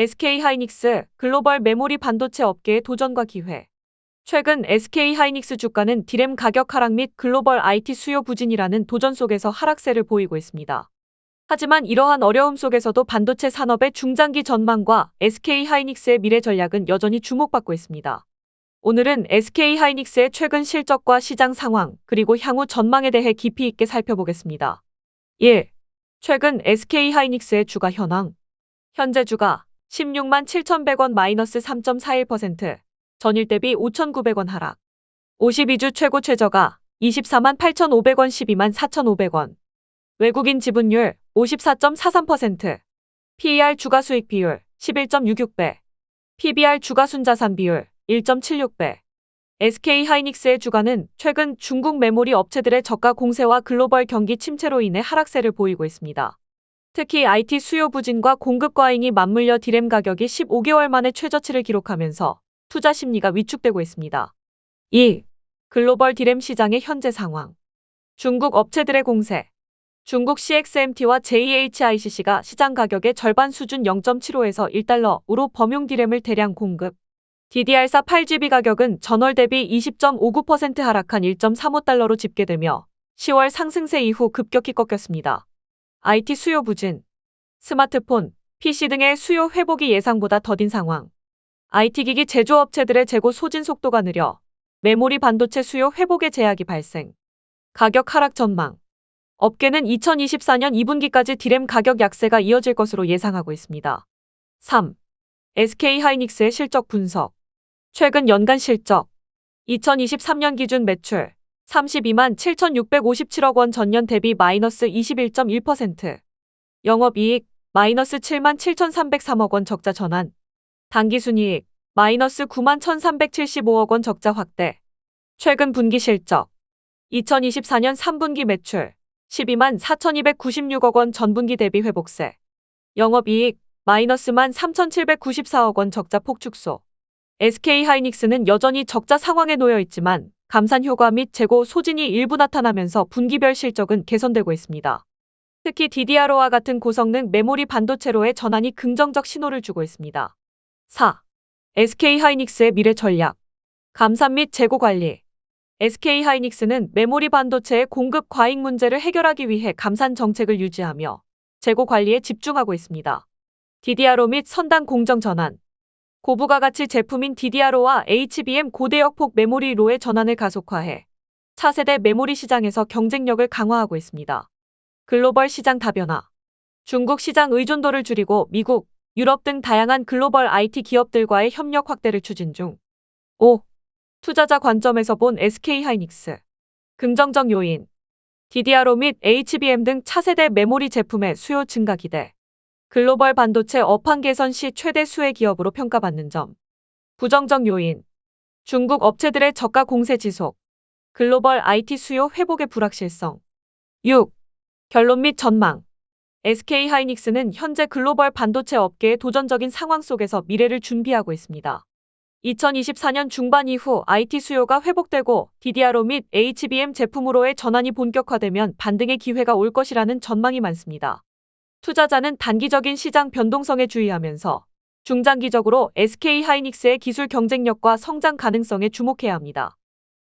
SK 하이닉스 글로벌 메모리 반도체 업계의 도전과 기회. 최근 SK 하이닉스 주가는 디램 가격 하락 및 글로벌 IT 수요 부진이라는 도전 속에서 하락세를 보이고 있습니다. 하지만 이러한 어려움 속에서도 반도체 산업의 중장기 전망과 SK 하이닉스의 미래 전략은 여전히 주목받고 있습니다. 오늘은 SK 하이닉스의 최근 실적과 시장 상황, 그리고 향후 전망에 대해 깊이 있게 살펴보겠습니다. 1. 최근 SK 하이닉스의 주가 현황. 현재 주가 16만 7,100원 마이너스 3.41%, 전일 대비 5,900원 하락. 52주 최고 최저가 24만 8,500원 12만 4,500원. 외국인 지분율 54.43%. PER 주가 수익 비율 11.66배. PBR 주가 순자산 비율 1.76배. SK 하이닉스의 주가는 최근 중국 메모리 업체들의 저가 공세와 글로벌 경기 침체로 인해 하락세를 보이고 있습니다. 특히 IT 수요 부진과 공급 과잉이 맞물려 디램 가격이 15개월 만에 최저치를 기록하면서 투자 심리가 위축되고 있습니다. 2. 글로벌 디램 시장의 현재 상황. 중국 업체들의 공세. 중국 CXMT와 JHICC가 시장 가격의 절반 수준 0.75에서 1달러으로 범용 디램을 대량 공급. DDR4 8GB 가격은 전월 대비 20.59% 하락한 1.35달러로 집계되며 10월 상승세 이후 급격히 꺾였습니다. IT 수요 부진. 스마트폰, PC 등의 수요 회복이 예상보다 더딘 상황. IT기기 제조업체들의 재고 소진 속도가 느려 메모리 반도체 수요 회복의 제약이 발생. 가격 하락 전망. 업계는 2024년 2분기까지 디램 가격 약세가 이어질 것으로 예상하고 있습니다. 3. SK 하이닉스의 실적 분석. 최근 연간 실적. 2023년 기준 매출 32만 7,657억 원 전년 대비 마이너스 21.1%. 영업이익 마이너스 7만 7,303억 원 적자 전환. 당기순이익 마이너스 9만 1,375억 원 적자 확대. 최근 분기 실적 2024년 3분기 매출 12만 4,296억 원 전분기 대비 회복세. 영업이익 마이너스만 3,794억 원 적자 폭 축소. SK 하이닉스는 여전히 적자 상황에 놓여 있지만 감산 효과 및 재고 소진이 일부 나타나면서 분기별 실적은 개선되고 있습니다. 특히 DDRO와 같은 고성능 메모리 반도체로의 전환이 긍정적 신호를 주고 있습니다. 4. SK 하이닉스의 미래 전략. 감산 및 재고 관리. SK 하이닉스는 메모리 반도체의 공급 과잉 문제를 해결하기 위해 감산 정책을 유지하며 재고 관리에 집중하고 있습니다. DDRO 및 선단 공정 전환. 고부가 가치 제품인 DDRO와 HBM 고대역폭 메모리로의 전환을 가속화해 차세대 메모리 시장에서 경쟁력을 강화하고 있습니다. 글로벌 시장 다변화. 중국 시장 의존도를 줄이고 미국, 유럽 등 다양한 글로벌 IT 기업들과의 협력 확대를 추진 중. 5. 투자자 관점에서 본 SK 하이닉스. 긍정적 요인. DDRO 및 HBM 등 차세대 메모리 제품의 수요 증가 기대. 글로벌 반도체 업황 개선 시 최대 수혜 기업으로 평가받는 점. 부정적 요인. 중국 업체들의 저가 공세 지속. 글로벌 IT 수요 회복의 불확실성. 6. 결론 및 전망. SK 하이닉스는 현재 글로벌 반도체 업계의 도전적인 상황 속에서 미래를 준비하고 있습니다. 2024년 중반 이후 IT 수요가 회복되고 DDRO 및 HBM 제품으로의 전환이 본격화되면 반등의 기회가 올 것이라는 전망이 많습니다. 투자자는 단기적인 시장 변동성에 주의하면서 중장기적으로 SK 하이닉스의 기술 경쟁력과 성장 가능성에 주목해야 합니다.